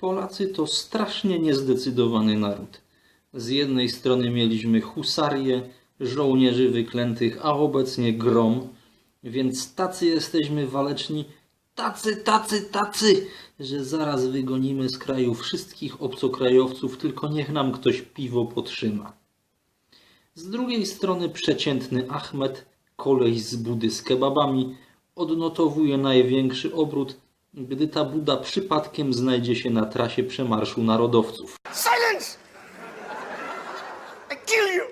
Polacy to strasznie niezdecydowany naród. Z jednej strony mieliśmy husarię, żołnierzy wyklętych, a obecnie grom, więc tacy jesteśmy waleczni, tacy, tacy, tacy, że zaraz wygonimy z kraju wszystkich obcokrajowców, tylko niech nam ktoś piwo potrzyma. Z drugiej strony przeciętny Ahmed, koleś z budy z kebabami, odnotowuje największy obrót, gdy ta buda przypadkiem znajdzie się na trasie przemarszu narodowców. Silence! I kill you!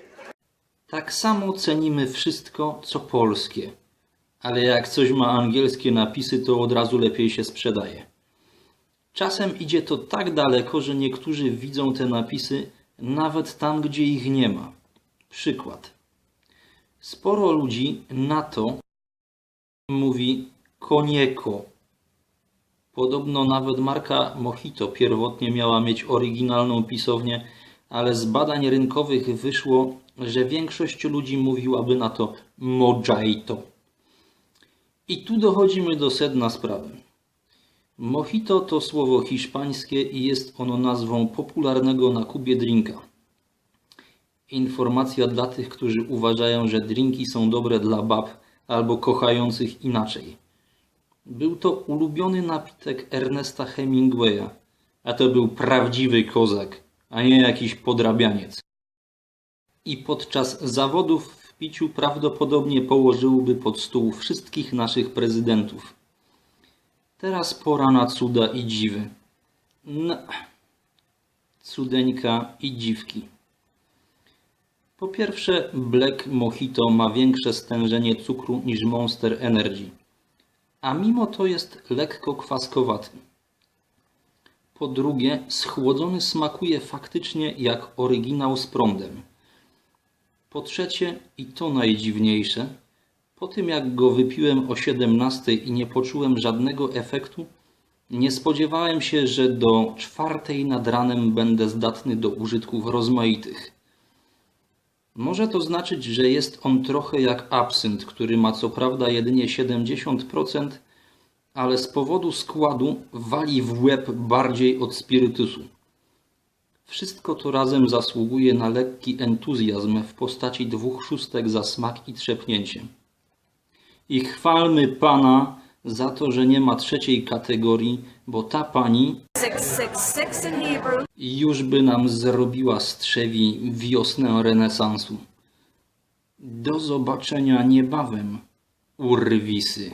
Tak samo cenimy wszystko, co polskie, ale jak coś ma angielskie napisy, to od razu lepiej się sprzedaje. Czasem idzie to tak daleko, że niektórzy widzą te napisy nawet tam, gdzie ich nie ma. Przykład. Sporo ludzi na to mówi konieko. Podobno nawet marka Mojito pierwotnie miała mieć oryginalną pisownię, ale z badań rynkowych wyszło, że większość ludzi mówiłaby na to mojito. I tu dochodzimy do sedna sprawy. Mojito to słowo hiszpańskie i jest ono nazwą popularnego na Kubie drinka. Informacja dla tych, którzy uważają, że drinki są dobre dla bab albo kochających inaczej. Był to ulubiony napitek Ernesta Hemingwaya, a to był prawdziwy kozak, a nie jakiś podrabianiec. I podczas zawodów w piciu prawdopodobnie położyłby pod stół wszystkich naszych prezydentów. Teraz pora na cuda i dziwy. No, cudeńka i dziwki. Po pierwsze, Black Mojito ma większe stężenie cukru niż Monster Energy, a mimo to jest lekko kwaskowaty. Po drugie, schłodzony smakuje faktycznie jak oryginał z prądem. Po trzecie, i to najdziwniejsze, po tym jak go wypiłem o 17 i nie poczułem żadnego efektu, nie spodziewałem się, że do czwartej nad ranem będę zdatny do użytków rozmaitych. Może to znaczyć, że jest on trochę jak absynt, który ma co prawda jedynie 70%, ale z powodu składu wali w łeb bardziej od spirytusu. Wszystko to razem zasługuje na lekki entuzjazm w postaci dwóch szóstek za smak i trzepnięcie. I chwalmy Pana za to, że nie ma trzeciej kategorii, bo ta pani już by nam zrobiła z trzewi wiosnę renesansu. Do zobaczenia niebawem, urwisy.